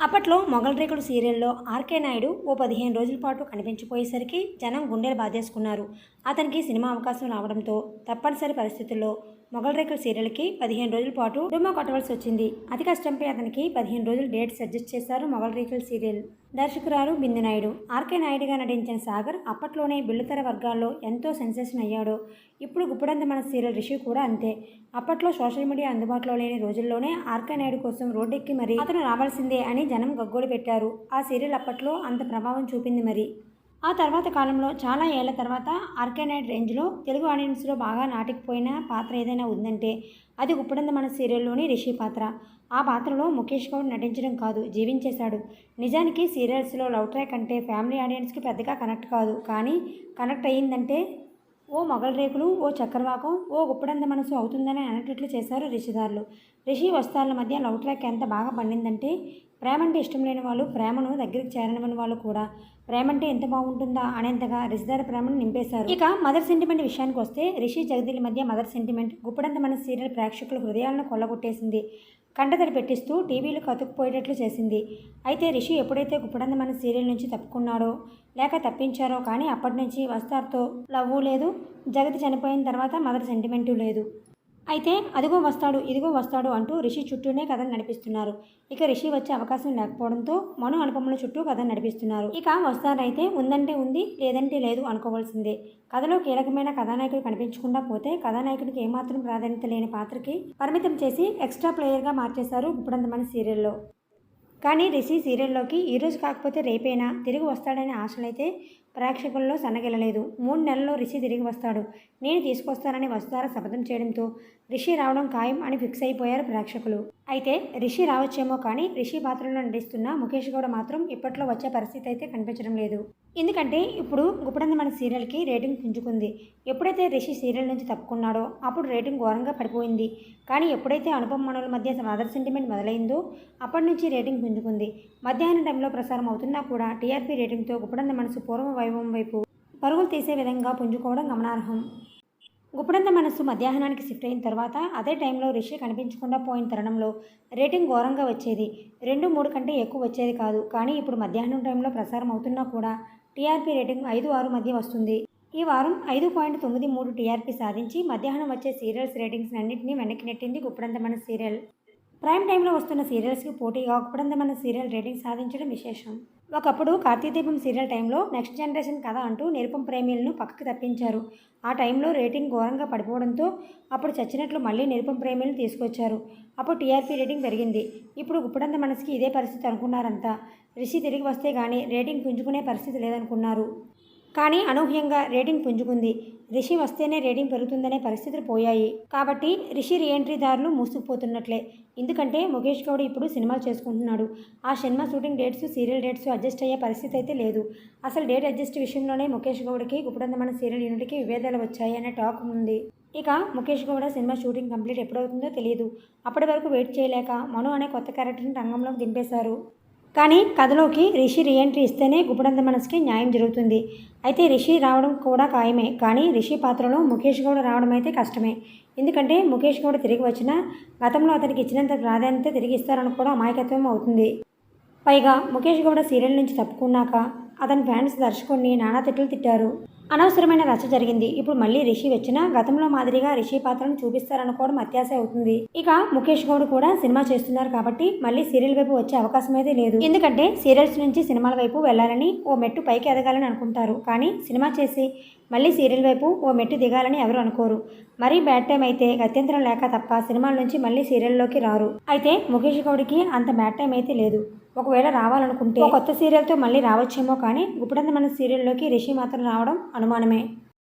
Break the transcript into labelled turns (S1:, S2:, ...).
S1: అప్పట్లో మొగల్ రేకులు సీరియల్లో ఆర్కే నాయుడు ఓ పదిహేను రోజుల పాటు కనిపించిపోయేసరికి జనం గుండెలు బాధేసుకున్నారు. అతనికి సినిమా అవకాశం రావడంతో తప్పనిసరి పరిస్థితుల్లో మొగల్ రేకుల సీరియల్కి పదిహేను రోజుల పాటు డుమ్మా కొట్టవలసి వచ్చింది. అతి కష్టంపై అతనికి పదిహేను రోజులు డేట్ సజెస్ట్ చేశారు మొగల్ రేకుల సీరియల్. దర్శకురాలు బిందునాయుడు. ఆర్కే నాయుడుగా నటించిన సాగర్ అప్పట్లోనే బిల్లుతెర వర్గాల్లో ఎంతో సెన్సేషన్ అయ్యాడో. ఇప్పుడు గుప్పడంత మన సీరియల్ రిషి కూడా అంతే. అప్పట్లో సోషల్ మీడియా అందుబాటులో లేని రోజుల్లోనే ఆర్కే నాయుడు కోసం రోడ్డెక్కి మరి అతను రావాల్సిందే అని జనం గగ్గోలు పెట్టారు. ఆ సీరియల్ అప్పట్లో అంత ప్రభావం చూపింది మరి. ఆ తర్వాత కాలంలో చాలా ఏళ్ళ తర్వాత ఆర్కెనైడ్ రేంజ్లో తెలుగు ఆడియన్స్లో బాగా నాటికిపోయిన పాత్ర ఏదైనా ఉందంటే అది గుప్పడంద మన సీరియల్లోని రిషి పాత్ర. ఆ పాత్రలో ముఖేష్ గౌడ్ నటించడం కాదు జీవించేశాడు. నిజానికి సీరియల్స్లో లవ్ ట్రాక్ అంటే ఫ్యామిలీ ఆడియన్స్కి పెద్దగా కనెక్ట్ కాదు. కానీ కనెక్ట్ అయ్యిందంటే ఓ మొగల్ రేకులు ఓ చక్రవాకం ఓ గుప్పడంత మనసు అవుతుందని అనేటట్లు చేశారు రిషిదారులు. రిషి వస్తాల మధ్య లవ్ ట్రాక్ ఎంత బాగా పండిందంటే ప్రేమ అంటే ఇష్టం లేని వాళ్ళు ప్రేమను దగ్గరికి చేరనివని వాళ్ళు కూడా. ప్రేమ అంటే ఎంత బాగుంటుందా అనేంతగా రిషిదార ప్రేమను నింపేశారు. ఇక మదర్ సెంటిమెంట్ విషయానికి వస్తే రిషి జగదీల మధ్య మదర్ సెంటిమెంట్ గుప్పడంత మన సీరియల్ ప్రేక్షకుల హృదయాలను కొల్లగొట్టేసింది. కంటతడి పెట్టిస్తూ టీవీలు కతుక్కుపోయేటట్లు చేసింది. అయితే రిషి ఎప్పుడైతే గుప్పడంద మన సీరియల్ నుంచి తప్పుకున్నాడో లేక తప్పించారో కానీ అప్పటి నుంచి వస్తార్తో లవ్వు లేదు జగతి చనిపోయిన తర్వాత మదర్ సెంటిమెంటు లేదు. అయితే అదిగో వస్తాడు ఇదిగో వస్తాడు అంటూ రిషి చుట్టూనే కథను నడిపిస్తున్నారు. ఇక రిషి వచ్చే అవకాశం లేకపోవడంతో మను అనుపముల చుట్టూ కథను నడిపిస్తున్నారు. ఇక వస్తారైతే ఉందంటే ఉంది లేదంటే లేదు అనుకోవాల్సిందే. కథలో కీలకమైన కథానాయకుడు కనిపించకుండా పోతే కథానాయకుడికి ఏమాత్రం ప్రాధాన్యత లేని పాత్రకి పరిమితం చేసి ఎక్స్ట్రా ప్లేయర్గా మార్చేశారు ఇప్పుడంతమంది సీరియల్లో. కానీ రిషి సీరియల్లోకి ఈరోజు కాకపోతే రేపైనా? తిరిగి వస్తాడనే ఆశలైతే ప్రేక్షకుల్లో సన్నగిల్లలేదు. మూడు నెలల్లో రిషి తిరిగి వస్తాడు. నేను తీసుకొస్తానని వస్తారా శపథం చేయడంతో రిషి రావడం ఖాయం అని ఫిక్స్ అయిపోయారు ప్రేక్షకులు. అయితే రిషి రావచ్చేమో కానీ రిషి పాత్రలో నటిస్తున్న ముఖేష్ గౌడ మాత్రం ఇప్పట్లో వచ్చే పరిస్థితి అయితే కనిపించడం లేదు. ఎందుకంటే ఇప్పుడు గుప్పడంద మన సీరియల్కి రేటింగ్ పుంజుకుంది. ఎప్పుడైతే రిషి సీరియల్ నుంచి తప్పుకున్నాడో అప్పుడు రేటింగ్ ఘోరంగా పడిపోయింది. కానీ ఎప్పుడైతే అనుపమ మనుల మధ్య మదర్ సెంటిమెంట్ మొదలైందో అప్పటి నుంచి రేటింగ్ పుంజుకుంది. మధ్యాహ్నం టైంలో ప్రసారం అవుతున్నా కూడా టీఆర్పీ రేటింగ్తో గుప్పడంద మనసు పూర్వ వైభవం వైపు పరుగులు తీసే విధంగా పుంజుకోవడం గమనార్హం. గుప్పడంత మనసు మధ్యాహ్నానికి షిఫ్ట్ అయిన తర్వాత అదే టైంలో రిషి కనిపించకుండా పోయిన తరుణంలో రేటింగ్ ఘోరంగా వచ్చేది. రెండు మూడు కంటే ఎక్కువ వచ్చేది కాదు. కానీ ఇప్పుడు మధ్యాహ్నం టైంలో ప్రసారం అవుతున్నా కూడా టీఆర్పీ రేటింగ్ ఐదు ఆరు మధ్య వస్తుంది. ఈ వారం ఐదు పాయింట్ తొమ్మిది మూడు టీఆర్పీ సాధించి మధ్యాహ్నం వచ్చే సీరియల్స్ రేటింగ్స్ అన్నింటినీ వెనక్కి నెట్టింది గుప్పడంత మన సీరియల్ ప్రైమ్ టైంలో వస్తున్న సీరియల్స్కి పోటీగా గుప్పడంత మన సీరియల్ రేటింగ్ సాధించడం విశేషం. ఒకప్పుడు కార్తీదీపం సీరియల్ టైంలో నెక్స్ట్ జనరేషన్ కథ అంటూ నిరుపం ప్రేమీలను పక్కకు తప్పించారు. ఆ టైంలో రేటింగ్ ఘోరంగా పడిపోవడంతో అప్పుడు చచ్చినట్లు మళ్ళీ నిరుపం ప్రేమీలను తీసుకొచ్చారు. అప్పుడు టీఆర్పీ రేటింగ్ పెరిగింది. ఇప్పుడు గుప్పడంత మనసుకి ఇదే పరిస్థితి అనుకున్నారంతా. రిషి తిరిగి వస్తే కానీ రేటింగ్ పుంజుకునే పరిస్థితి లేదనుకున్నారు. కానీ అనూహ్యంగా రేటింగ్ పుంజుకుంది. రిషి వస్తేనే రేటింగ్ పెరుగుతుందనే పరిస్థితులు పోయాయి. కాబట్టి రిషి రీఎంట్రీదారులు మూసుకుపోతున్నట్లే. ఎందుకంటే ముఖేష్ గౌడ్ ఇప్పుడు సినిమాలు చేసుకుంటున్నాడు. ఆ cinema shooting dates serial dates adjust అయ్యే పరిస్థితి అయితే లేదు. అసలు డేట్ అడ్జస్ట్ విషయంలోనే ముఖేష్ గౌడ్కి గుప్పడందమైన సీరియల్ యూనిట్కి విభేదాలు వచ్చాయి అనే టాక్ ఉంది. ఇక ముఖేష్ గౌడ సినిమా షూటింగ్ కంప్లీట్ ఎప్పుడవుతుందో తెలియదు అప్పటి వరకు వెయిట్ చేయలేక మను అనే కొత్త క్యారెక్టర్ని రంగంలోకి దింపేశారు. కానీ కథలోకి రిషి రీఎంట్రీ ఇస్తేనే గుప్పడంత మనసుకి న్యాయం జరుగుతుంది. అయితే రిషి రావడం కూడా ఖాయమే కానీ రిషి పాత్రలో ముఖేష్ గౌడ రావడం అయితే కష్టమే. ఎందుకంటే ముఖేష్ గౌడ తిరిగి వచ్చినా గతంలో అతనికి ఇచ్చినంత ప్రాధాన్యత తిరిగి కూడా అమాయకత్వం అవుతుంది. పైగా ముఖేష్ గౌడ సీరియల్ నుంచి తప్పుకున్నాక అతని ఫ్యాన్స్ దర్శకుడిని నానా తిట్లు తిట్టారు. అనవసరమైన రచ్చ జరిగింది. ఇప్పుడు మళ్ళీ రిషి వచ్చినా గతంలో మాదిరిగా రిషి పాత్రను చూపిస్తారనుకోవడం అత్యాశ అవుతుంది. ఇక ముఖేష్ గౌడ్ కూడా సినిమా చేస్తున్నారు కాబట్టి మళ్ళీ సీరియల్ వైపు వచ్చే అవకాశం అయితే లేదు. ఎందుకంటే సీరియల్స్ నుంచి సినిమాల వైపు వెళ్ళాలని ఓ మెట్టు పైకి ఎదగాలని అనుకుంటారు. కానీ సినిమా చేసి మళ్ళీ సీరియల్ వైపు ఓ మెట్టు దిగాలని ఎవరు అనుకోరు. మరీ బ్యాడ్ టైం అయితే గత్యంతరం లేక తప్ప సినిమాల నుంచి మళ్ళీ సీరియల్లోకి రారు. అయితే ముఖేష్ గౌడ్కి అంత బ్యాడ్ టైం అయితే లేదు. ఒకవేళ రావాలనుకుంటే కొత్త సీరియల్తో మళ్ళీ రావచ్చేమో కానీ గుప్పడంత మన సీరియల్లోకి రిషి మాత్రం రావడం అనుమానమే.